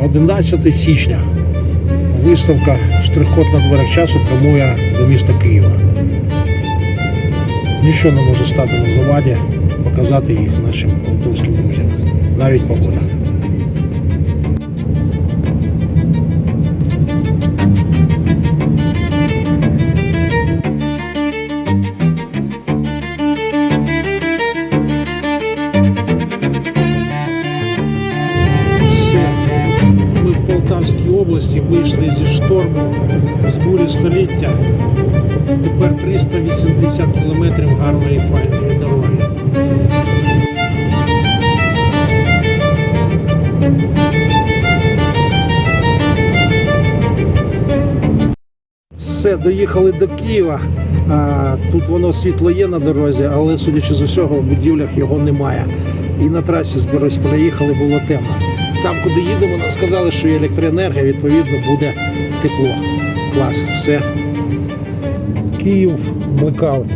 11 січня. Виставка Штрих-код на дверях часу прямує до міста Києва. Нічого не може стати на заваді показати їх нашим литовським друзям. Навіть погода. Полтавській області вийшли зі шторму, з бурі століття. Тепер 380 кілометрів гарної файної дороги. Все, доїхали до Києва. А, тут воно світло є на дорозі, але судячи з усього, в будівлях його немає. І на трасі з Борисполя було темно. Там, куди їдемо, нам сказали, що є електроенергія, відповідно, буде тепло. Клас, все. Київ в блекауті.